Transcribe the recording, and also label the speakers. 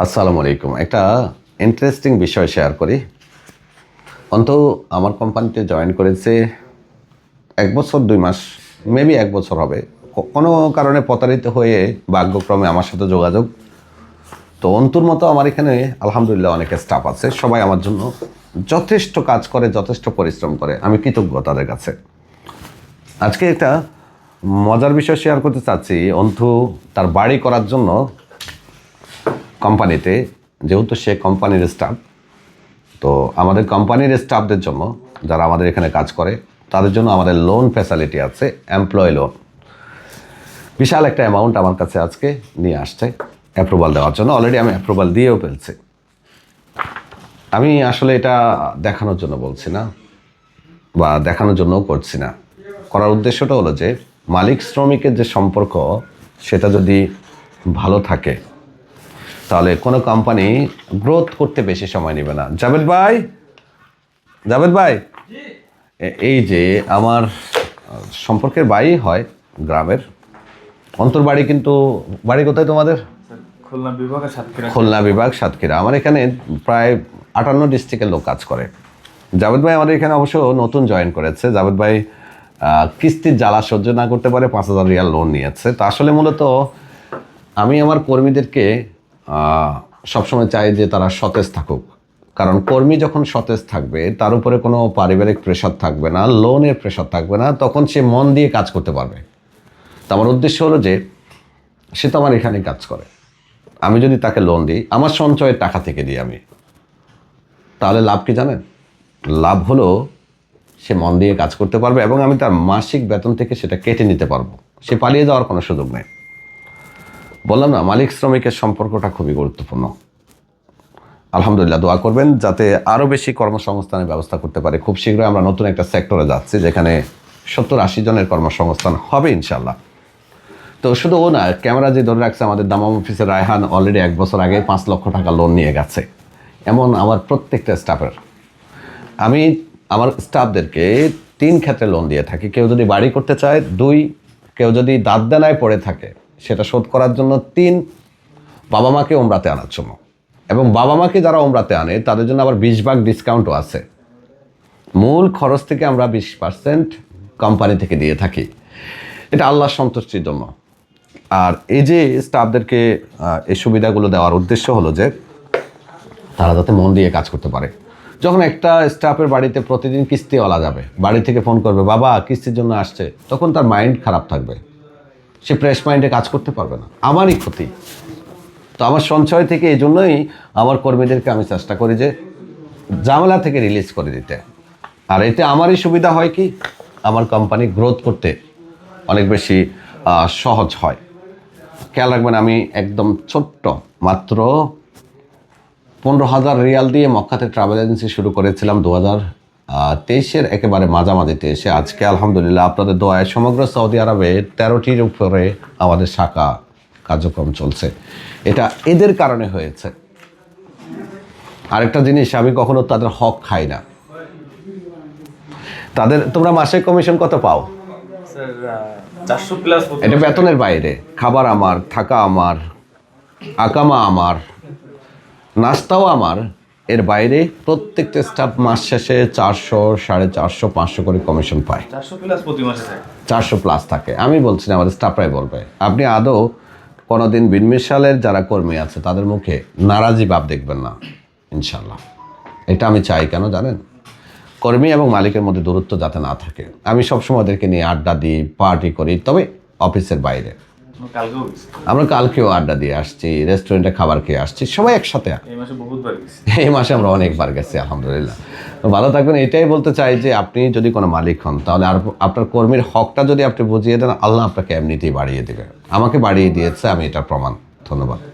Speaker 1: আসসালামু আলাইকুম। একটা ইন্টারেস্টিং বিষয় শেয়ার করি। অন্ত আমার কোম্পানিতে জয়েন করেছে এক বছর, দুই মাস মেবি এক বছর হবে। কোনো কারণে প্রতারিত হয়ে ভাগ্যক্রমে আমার সাথে যোগাযোগ। তো অন্তুর মতো আমার এখানে আলহামদুলিল্লাহ অনেকে স্টাফ আছে। সবাই আমার জন্য যথেষ্ট কাজ করে, যথেষ্ট পরিশ্রম করে। আমি কৃতজ্ঞ তাদের কাছে। আজকে একটা মজার বিষয় শেয়ার করতে চাচ্ছি। অন্তু তার বাড়ি করার জন্য কোম্পানিতে, যেহেতু সে কোম্পানির স্টাফ তো আমাদের কোম্পানির স্টাফদের জন্য যারা আমাদের এখানে কাজ করে, তাদের জন্য আমাদের লোন ফ্যাসিলিটি আছে এমপ্লয় লোন বিশাল একটা অ্যামাউন্ট আমার কাছে আজকে নিয়ে আসছে অ্যাপ্রুভাল দেওয়ার জন্য। অলরেডি আমি অ্যাপ্রুভাল দিয়েও ফেলছি। আমি আসলে এটা দেখানোর জন্য বলছি না, বা দেখানোর জন্যও করছি না। করার উদ্দেশ্যটা হলো যে, মালিক শ্রমিকের যে সম্পর্ক, সেটা যদি ভালো থাকে তাহলে কোনো কোম্পানি গ্রোথ করতে বেশি সময় নেবে না। জাভেদ ভাই? জাভেদ ভাই? এই যে আমার সম্পর্কের বাড়ি হয় গ্রামের। অন্তর বাড়ি কিন্তু বাড়ি কোথায় তোমাদের?
Speaker 2: খুলনা বিভাগের সাতক্ষীরা।
Speaker 1: খুলনা বিভাগ সাতক্ষীরা। আমার এখানে প্রায় আটান্ন ডিস্ট্রিক্টের লোক কাজ করে। জাভেদ ভাই আমাদের এখানে অবশ্য নতুন জয়েন করেছে। জাভেদ ভাই কিস্তির জ্বালা সহ্য না করতে পারে পাঁচ হাজার রিয়াল লোন নিয়েছে। তো আসলে মূলত আমি আমার কর্মীদেরকে সবসময় চাই যে তারা সতেজ থাকুক। কারণ কর্মী যখন সতেজ থাকবে, তার উপরে কোনো পারিবারিক প্রেশার থাকবে না লোনের প্রেশার থাকবে না, তখন সে মন দিয়ে কাজ করতে পারবে। তো আমার উদ্দেশ্য হলো যে, সে তো আমার এখানে কাজ করে। আমি যদি তাকে লোন দিই, আমার সঞ্চয়ের টাকা থেকে দিই আমি। তাহলে লাভ কি জানেন? লাভ হলো সে মন দিয়ে কাজ করতে পারবে এবং আমি তার মাসিক বেতন থেকে সেটা কেটে নিতে পারব। সে পালিয়ে যাওয়ার কোনো সুযোগ নেই। বললাম না, মালিক শ্রমিকের সম্পর্কটা খুবই গুরুত্বপূর্ণ। আলহামদুলিল্লাহ, দোয়া করবেন যাতে আরও বেশি কর্মসংস্থানের ব্যবস্থা করতে পারে। খুব শীঘ্রই আমরা নতুন একটা সেক্টরে যাচ্ছি, যেখানে সত্তর আশি জনের কর্মসংস্থান হবে ইনশাল্লাহ তো শুধু ও না, ক্যামেরা যে ধরে রাখছে আমাদের দামাম অফিসের রায়হান অলরেডি এক বছর আগে পাঁচ লক্ষ টাকা লোন নিয়ে গেছে। এমন আমার প্রত্যেকটা স্টাফের আমি আমার স্টাফদেরকে তিন ক্ষেত্রে লোন দিয়ে থাকি। কেউ যদি বাড়ি করতে চায়, দুই, কেউ যদি দাঁত দেনায় পড়ে থাকে সেটা শোধ করার জন্য তিন, বাবা মাকে ওমরাতে আনার জন্য। এবং বাবা মাকে যারা ওমরাতে আনে, তাদের জন্য আবার বিশ ভাগ ডিসকাউন্টও আছে। মূল খরচ থেকে আমরা বিশ পার্সেন্ট কোম্পানি থেকে দিয়ে থাকি। এটা আল্লাহর সন্তুষ্টির জন্য। আর এই যে স্টাফদেরকে এই সুবিধাগুলো দেওয়ার উদ্দেশ্য হলো যে, তারা যাতে মন দিয়ে কাজ করতে পারে। যখন একটা স্টাফের বাড়িতে প্রতিদিন কিস্তি কিস্তিওয়ালা যাবে, বাড়ি থেকে ফোন করবে, বাবা, কিস্তির জন্য আসছে। তখন তার মাইন্ড খারাপ থাকবে। সে ফ্রেশ মাইন্ডে কাজ করতে পারবে না। আমারই ক্ষতি। তো আমার সঞ্চয় থেকে এই জন্যই আমার কর্মীদেরকে আমি চেষ্টা করি যে ঝামেলা থেকে রিলিজ করে দিতে। আর এতে আমারই সুবিধা হয় কি? আমার কোম্পানি গ্রোথ করতে অনেক বেশি সহজ হয়। খেয়াল রাখবেন আমি একদম ছোট্ট, মাত্র পনেরো হাজার রিয়াল দিয়ে মক্কাতে ট্রাভেল এজেন্সি শুরু করেছিলাম দু হাজার তেইশের একেবারে মাঝামাঝিতে এসে আজকে আলহামদুলিল্লাহ আপনাদের দোয়ায় সমগ্র সৌদি আরবে তেরোটির উপরে আমাদের শাখা কার্যক্রম চলছে। এটা এদের কারণে হয়েছে। আরেকটা জিনিস আমি কখনো তাদের হক খাই না। তাদের তোমরা মাসে কমিশন কত পাও? এটা বেতনের বাইরে। খাবার আমার থাকা আমার আকামা আমার নাস্তাও আমার এর বাইরে প্রত্যেকটা স্টাফ মাস শেষে চারশো সাড়ে চারশো পাঁচশো করে কমিশন পায়।
Speaker 2: চারশো প্লাস
Speaker 1: থাকে? আমি বলছি না আমাদের স্টাফরাই বলবে। আপনি আদৌ কোনোদিন বিনমিশালের যারা কর্মী আছে তাদের মুখে নারাজি ভাব দেখবেন না? ইনশাল্লাহ এটা আমি চাই কেন জানেন? কর্মী এবং মালিকের মধ্যে দূরত্ব যাতে না থাকে। আমি সবসময় ওদেরকে নিয়ে আড্ডা দিই পার্টি করি তবে অফিসের বাইরে।
Speaker 2: আমরা কালকেও
Speaker 1: আড্ডা দিয়ে আসছি রেস্টুরেন্টে খাবার খেয়ে আসছি সবাই একসাথে
Speaker 2: এই মাসে
Speaker 1: আমরা অনেকবার গেছি আলহামদুলিল্লাহ। ভালো থাকবেন এটাই বলতে চাই যে আপনি যদি কোনো মালিক হন তাহলে আর আপনার কর্মীর হকটা যদি আপনি বুঝিয়ে দেন আল্লাহ আপনাকে এমনিতেই বাড়িয়ে দেবে। আমাকে বাড়িয়ে দিয়েছে আমি এটা প্রমাণ। ধন্যবাদ।